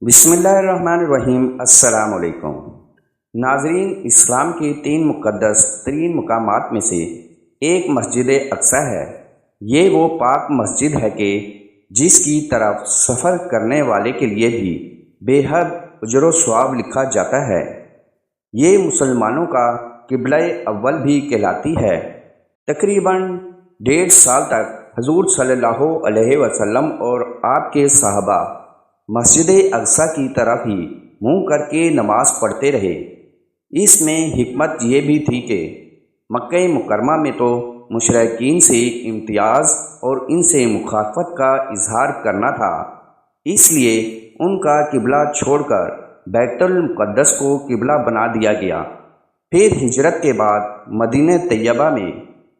بسم اللہ الرحمن الرحیم، السلام علیکم۔ ناظرین، اسلام کے تین مقدس ترین مقامات میں سے ایک مسجد اقصی ہے۔ یہ وہ پاک مسجد ہے کہ جس کی طرف سفر کرنے والے کے لیے بھی بے حد اجر و ثواب لکھا جاتا ہے۔ یہ مسلمانوں کا قبلہ اول بھی کہلاتی ہے۔ تقریباً ڈیڑھ سال تک حضور صلی اللہ علیہ وسلم اور آپ کے صحابہ مسجد اقصی کی طرف ہی منہ کر کے نماز پڑھتے رہے۔ اس میں حکمت یہ بھی تھی کہ مکہ مکرمہ میں تو مشرقین سے امتیاز اور ان سے مخالفت کا اظہار کرنا تھا۔ اس لیے ان کا قبلہ چھوڑ کر بیت المقدس کو قبلہ بنا دیا گیا۔ پھر ہجرت کے بعد مدینہ طیبہ میں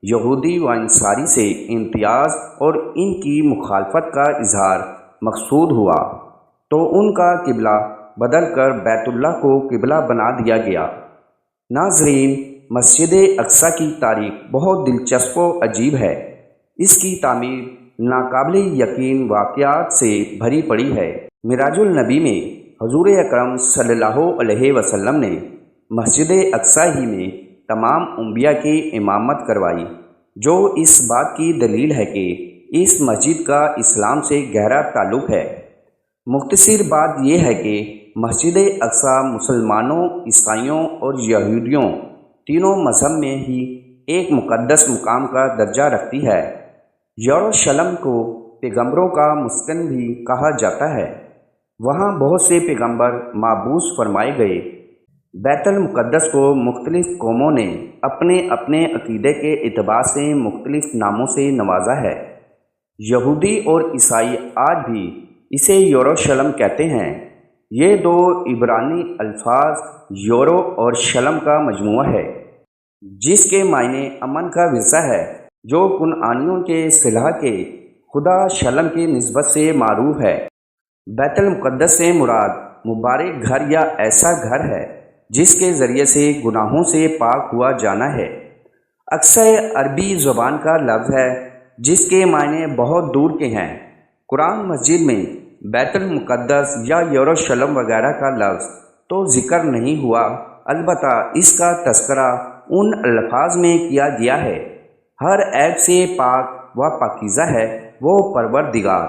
یہودی و انصاری سے امتیاز اور ان کی مخالفت کا اظہار مقصود ہوا۔ تو ان کا قبلہ بدل کر بیت اللہ کو قبلہ بنا دیا گیا۔ ناظرین، مسجد اقصی کی تاریخ بہت دلچسپ و عجیب ہے۔ اس کی تعمیر ناقابل یقین واقعات سے بھری پڑی ہے۔ مراج النبی میں حضور اکرم صلی اللہ علیہ وسلم نے مسجد اقصی ہی میں تمام انبیاء کی امامت کروائی، جو اس بات کی دلیل ہے کہ اس مسجد کا اسلام سے گہرا تعلق ہے۔ مختصر بات یہ ہے کہ مسجد اقصی مسلمانوں، عیسائیوں اور یہودیوں تینوں مذہب میں ہی ایک مقدس مقام کا درجہ رکھتی ہے۔ یوروشلم کو پیغمبروں کا مسکن بھی کہا جاتا ہے۔ وہاں بہت سے پیغمبر معبوس فرمائے گئے۔ بیت المقدس کو مختلف قوموں نے اپنے اپنے عقیدے کے اعتبار سے مختلف ناموں سے نوازا ہے۔ یہودی اور عیسائی آج بھی اسے یوروشلم کہتے ہیں۔ یہ دو عبرانی الفاظ یورو اور شلم کا مجموعہ ہے، جس کے معنی امن کا ورثہ ہے، جو کنعانیوں کے صلاح کے خدا شلم کی نسبت سے معروف ہے۔ بیت المقدس سے مراد مبارک گھر یا ایسا گھر ہے، جس کے ذریعے سے گناہوں سے پاک ہوا جانا ہے۔ اکثر عربی زبان کا لفظ ہے، جس کے معنی بہت دور کے ہیں۔ قرآن مسجد میں بیت المقدس یا یوروشلم وغیرہ کا لفظ تو ذکر نہیں ہوا۔ البتہ اس کا تذکرہ ان الفاظ میں کیا گیا ہے۔ ہر عیب سے پاک و پاکیزہ ہے وہ پروردگار۔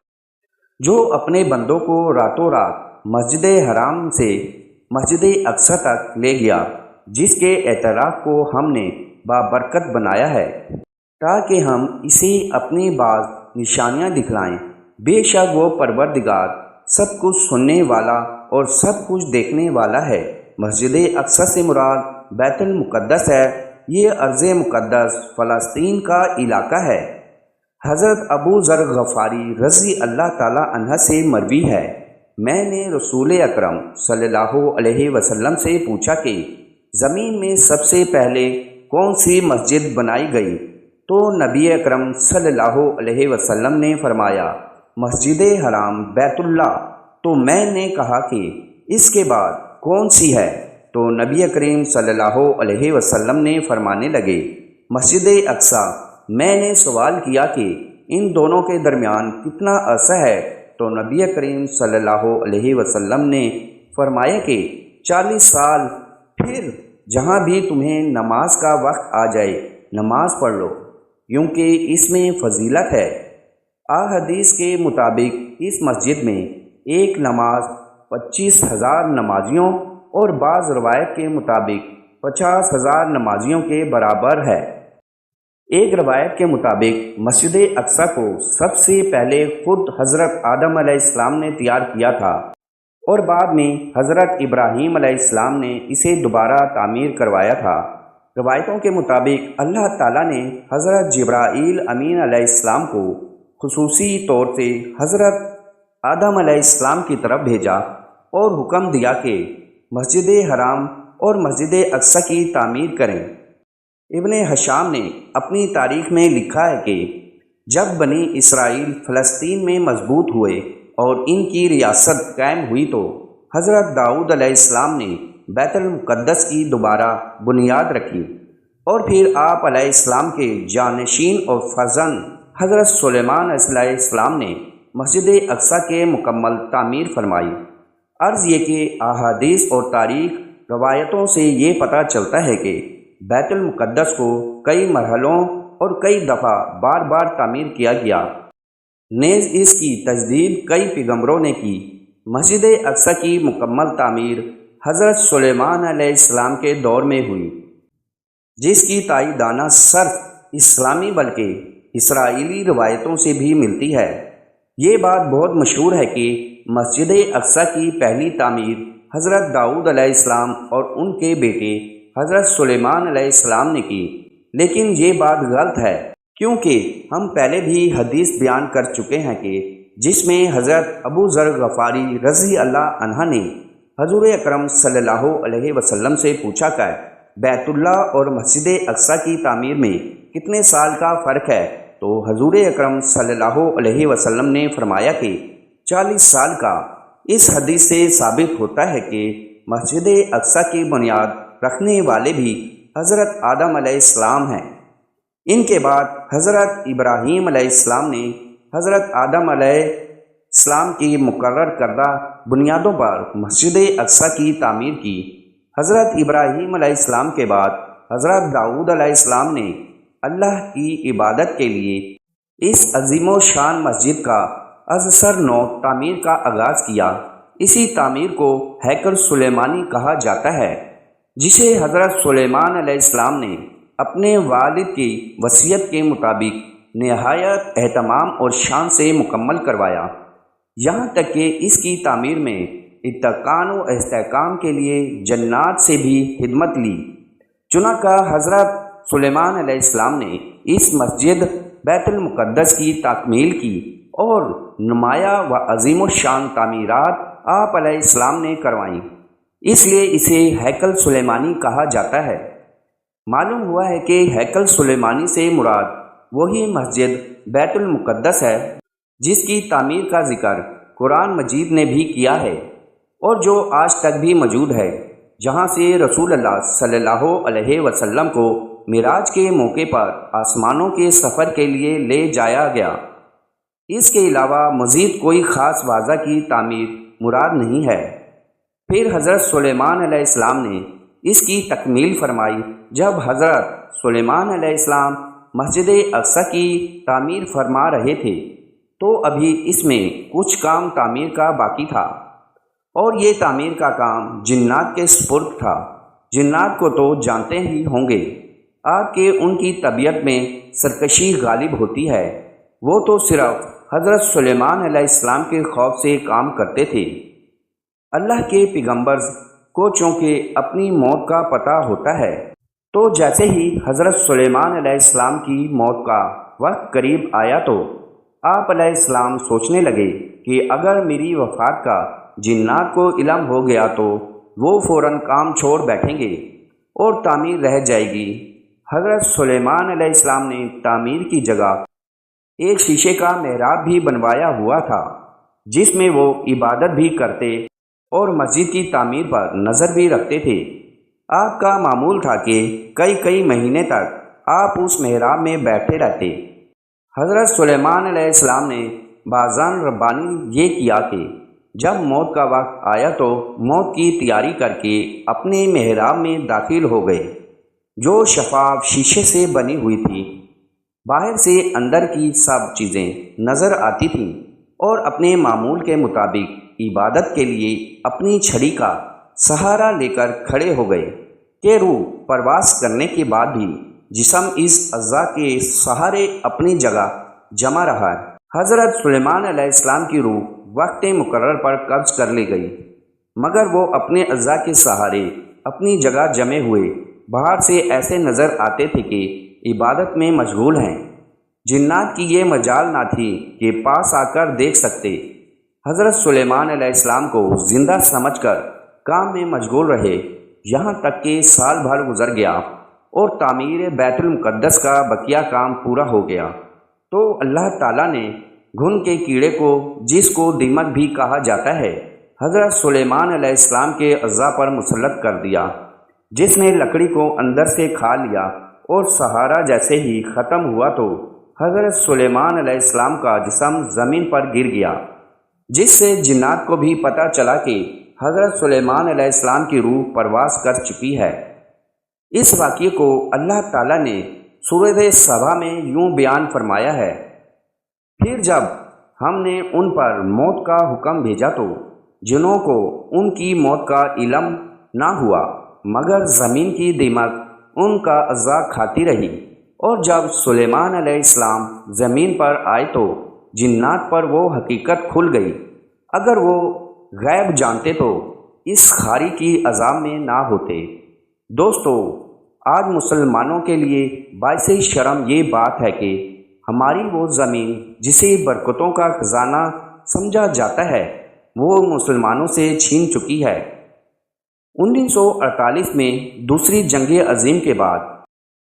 جو اپنے بندوں کو راتوں رات مسجد حرام سے مسجد اقصی تک لے گیا، جس کے اعتراف کو ہم نے بابرکت بنایا ہے، تاکہ ہم اسے اپنی بعض نشانیاں دکھلائیں۔ بے شک وہ پروردگار سب کچھ سننے والا اور سب کچھ دیکھنے والا ہے۔ مسجد اقصی سے مراد بیت المقدس ہے۔ یہ عرض مقدس فلسطین کا علاقہ ہے۔ حضرت ابو ذر غفاری رضی اللہ تعالی عنہ سے مروی ہے۔ میں نے رسول اکرم صلی اللہ علیہ وسلم سے پوچھا کہ زمین میں سب سے پہلے کون سی مسجد بنائی گئی؟ تو نبی اکرم صلی اللہ علیہ وسلم نے فرمایا مسجد حرام بیت اللہ۔ تو میں نے کہا کہ اس کے بعد کون سی ہے؟ تو نبی کریم صلی اللہ علیہ وسلم نے فرمانے لگے، مسجد اقسا میں نے سوال کیا کہ ان دونوں کے درمیان کتنا عرصہ ہے؟ تو نبی کریم صلی اللہ علیہ وسلم نے فرمایا کہ چالیس سال۔ پھر جہاں بھی تمہیں نماز کا وقت آ جائے، نماز پڑھ لو، کیونکہ اس میں فضیلت ہے۔ حدیث کے مطابق اس مسجد میں ایک نماز پچیس ہزار نمازیوں اور بعض روایت کے مطابق پچاس ہزار نمازیوں کے برابر ہے۔ ایک روایت کے مطابق مسجد اقسا کو سب سے پہلے خود حضرت آدم علیہ السلام نے تیار کیا تھا اور بعد میں حضرت ابراہیم علیہ السلام نے اسے دوبارہ تعمیر کروایا تھا۔ روایتوں کے مطابق اللہ تعالیٰ نے حضرت جبرائیل امین علیہ السلام کو خصوصی طور سے حضرت آدم علیہ السلام کی طرف بھیجا اور حکم دیا کہ مسجد حرام اور مسجد اقصی کی تعمیر کریں۔ ابن حشام نے اپنی تاریخ میں لکھا ہے کہ جب بنی اسرائیل فلسطین میں مضبوط ہوئے اور ان کی ریاست قائم ہوئی تو حضرت داؤد علیہ السلام نے بیت المقدس کی دوبارہ بنیاد رکھی اور پھر آپ علیہ السلام کے جانشین اور فضن حضرت سلیمان علیہ السلام نے مسجد اقصی کے مکمل تعمیر فرمائی۔ عرض یہ کہ احادیث اور تاریخ روایتوں سے یہ پتہ چلتا ہے کہ بیت المقدس کو کئی مرحلوں اور کئی دفعہ بار بار تعمیر کیا گیا۔ نیز اس کی تجدید کئی پیغمبروں نے کی۔ مسجد اقصی کی مکمل تعمیر حضرت سلیمان علیہ السلام کے دور میں ہوئی، جس کی تائیدانہ صرف اسلامی بلکہ اسرائیلی روایتوں سے بھی ملتی ہے۔ یہ بات بہت مشہور ہے کہ مسجد اقصی کی پہلی تعمیر حضرت داؤد علیہ السلام اور ان کے بیٹے حضرت سلیمان علیہ السلام نے کی۔ لیکن یہ بات غلط ہے، کیونکہ ہم پہلے بھی حدیث بیان کر چکے ہیں کہ جس میں حضرت ابو ذر غفاری رضی اللہ عنہ نے حضور اکرم صلی اللہ علیہ وسلم سے پوچھا کہ بیت اللہ اور مسجد اقصی کی تعمیر میں کتنے سال کا فرق ہے؟ تو حضور اکرم صلی اللہ علیہ وسلم نے فرمایا کہ چالیس سال کا اس حدیث سے ثابت ہوتا ہے کہ مسجد اقصی کی بنیاد رکھنے والے بھی حضرت آدم علیہ السلام ہیں۔ ان کے بعد حضرت ابراہیم علیہ السلام نے حضرت آدم علیہ السلام کی مقرر کردہ بنیادوں پر مسجد اقصی کی تعمیر کی۔ حضرت ابراہیم علیہ السلام کے بعد حضرت داؤد علیہ السلام نے اللہ کی عبادت کے لیے اس عظیم و شان مسجد کا از سر نو تعمیر کا آغاز کیا۔ اسی تعمیر کو حیکر سلیمانی کہا جاتا ہے، جسے حضرت سلیمان علیہ السلام نے اپنے والد کی وصیت کے مطابق نہایت اہتمام اور شان سے مکمل کروایا۔ یہاں تک کہ اس کی تعمیر میں اتقان و استحکام کے لیے جنات سے بھی خدمت لی۔ چنانچہ حضرت سلیمان علیہ السلام نے اس مسجد بیت المقدس کی تکمیل کی اور نمایاں و عظیم و شان تعمیرات آپ علیہ السلام نے کروائیں اس لیے اسے ہیکل سلیمانی کہا جاتا ہے۔ معلوم ہوا ہے کہ ہیکل سلیمانی سے مراد وہی مسجد بیت المقدس ہے جس کی تعمیر کا ذکر قرآن مجید نے بھی کیا ہے اور جو آج تک بھی موجود ہے، جہاں سے رسول اللہ صلی اللہ علیہ وسلم کو معراج کے موقع پر آسمانوں کے سفر کے لیے لے جایا گیا۔ اس کے علاوہ مزید کوئی خاص واضح کی تعمیر مراد نہیں ہے۔ پھر حضرت سلیمان علیہ السلام نے اس کی تکمیل فرمائی۔ جب حضرت سلیمان علیہ السلام مسجد اقصی کی تعمیر فرما رہے تھے، تو ابھی اس میں کچھ کام تعمیر کا باقی تھا۔ اور یہ تعمیر کا کام جنات کے سپرد تھا۔ جنات کو تو جانتے ہی ہوں گے۔ آپ کے ان کی طبیعت میں سرکشی غالب ہوتی ہے۔ وہ تو صرف حضرت سلیمان علیہ السلام کے خوف سے کام کرتے تھے۔ اللہ کے پیغمبر کو چونکہ اپنی موت کا پتہ ہوتا ہے۔ تو جیسے ہی حضرت سلیمان علیہ السلام کی موت کا وقت قریب آیا تو آپ علیہ السلام سوچنے لگے کہ اگر میری وفات کا جنات کو علم ہو گیا تو وہ فوراً کام چھوڑ بیٹھیں گے اور تعمیر رہ جائے گی۔ حضرت سلیمان علیہ السلام نے تعمیر کی جگہ ایک شیشے کا محراب بھی بنوایا ہوا تھا، جس میں وہ عبادت بھی کرتے اور مسجد کی تعمیر پر نظر بھی رکھتے تھے۔ آپ کا معمول تھا کہ کئی کئی مہینے تک آپ اس محراب میں بیٹھے رہتے۔ حضرت سلیمان علیہ السلام نے بازان ربانی یہ کیا کہ جب موت کا وقت آیا تو موت کی تیاری کر کے اپنے محراب میں داخل ہو گئے۔ جو شفاف شیشے سے بنی ہوئی تھی۔ باہر سے اندر کی سب چیزیں نظر آتی تھیں اور اپنے معمول کے مطابق عبادت کے لیے اپنی چھڑی کا سہارا لے کر کھڑے ہو گئے کہ روح پرواز کرنے کے بعد بھی جسم اس اعضاء کے سہارے اپنی جگہ جمع رہا۔ حضرت سلیمان علیہ السلام کی روح وقت مقرر پر قبض کر لی گئی، مگر وہ اپنے اعضاء کے سہارے اپنی جگہ جمے ہوئے باہر سے ایسے نظر آتے تھے کہ عبادت میں مشغول ہیں۔ جنات کی یہ مجال نہ تھی کہ پاس آ کر دیکھ سکتے۔ حضرت سلیمان علیہ السلام کو زندہ سمجھ کر کام میں مشغول رہے۔ یہاں تک کہ سال بھر گزر گیا اور تعمیر بیت المقدس کا بقیہ کام پورا ہو گیا۔ تو اللہ تعالیٰ نے گھن کے کیڑے کو، جس کو دیمک بھی کہا جاتا ہے، حضرت سلیمان علیہ السلام کے اعضاء پر مسلط کر دیا۔ جس نے لکڑی کو اندر سے کھا لیا اور سہارا جیسے ہی ختم ہوا تو حضرت سلیمان علیہ السلام کا جسم زمین پر گر گیا، جس سے جنات کو بھی پتہ چلا کہ حضرت سلیمان علیہ السلام کی روح پرواز کر چکی ہے۔ اس واقعے کو اللہ تعالیٰ نے سورت صبا میں یوں بیان فرمایا ہے۔ پھر جب ہم نے ان پر موت کا حکم بھیجا تو جنہوں کو ان کی موت کا علم نہ ہوا۔ مگر زمین کی دیمک ان کا اعضا کھاتی رہی۔ اور جب سلیمان علیہ السلام زمین پر آئے تو جنات پر وہ حقیقت کھل گئی۔ اگر وہ غیب جانتے تو اس خاری کی عذاب میں نہ ہوتے۔ دوستو، آج مسلمانوں کے لیے باعث شرم یہ بات ہے کہ ہماری وہ زمین جسے برکتوں کا خزانہ سمجھا جاتا ہے، وہ مسلمانوں سے چھین چکی ہے۔ انیس سو اڑتالیس میں دوسری جنگ عظیم کے بعد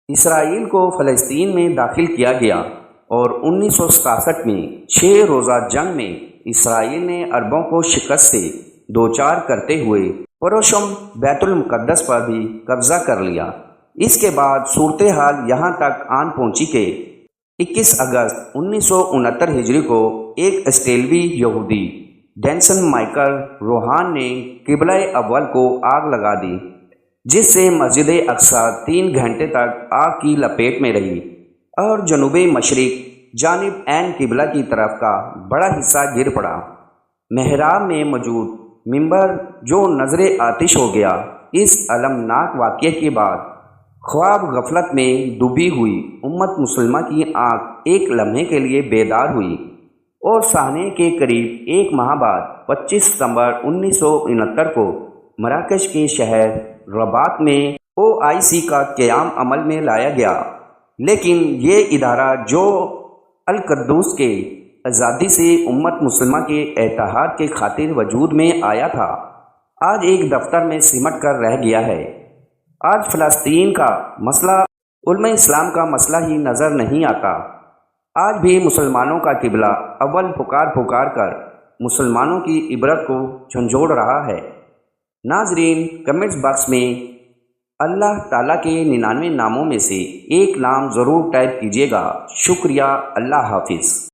اسرائیل کو فلسطین میں داخل کیا گیا اور انیس سو ستاسٹھ میں چھ روزہ جنگ میں اسرائیل نے عربوں کو شکست سے دوچار کرتے ہوئے پروشم بیت المقدس پر بھی قبضہ کر لیا۔ اس کے بعد صورتحال یہاں تک آن پہنچی کہ اکیس اگست انیس سو انہتر ہجری کو ایک اسٹیلوی یہودی ڈینسن مائیکل روحان نے قبلہ اول کو آگ لگا دی، جس سے مسجد اقسا تین گھنٹے تک آگ کی لپیٹ میں رہی۔ اور جنوبی مشرق جانب عین قبلہ کی طرف کا بڑا حصہ گر پڑا۔ محراب میں موجود ممبر جو نظر آتش ہو گیا، اس المناک واقعے کے بعد خواب غفلت میں ڈوبی ہوئی۔ امت مسلمہ کی آنکھ ایک لمحے کے لیے بیدار ہوئی۔ اور سہنے کے قریب ایک ماہ بعد پچیس ستمبر انیس سو انہتر کو مراکش کے شہر ربات میں او آئی سی کا قیام عمل میں لایا گیا۔ لیکن یہ ادارہ جو القدوس کے آزادی سے امت مسلمہ کے اتحاد کے خاطر وجود میں آیا تھا، آج ایک دفتر میں سمٹ کر رہ گیا ہے۔ آج فلسطین کا مسئلہ علم اسلام کا مسئلہ ہی نظر نہیں آتا۔ آج بھی مسلمانوں کا قبلہ اول پکار پکار کر مسلمانوں کی عبرت کو جھنجھوڑ رہا ہے۔ ناظرین، کمنٹس باکس میں اللہ تعالیٰ کے ننانوے ناموں میں سے ایک نام ضرور ٹائپ کیجیے گا۔ شکریہ، اللہ حافظ۔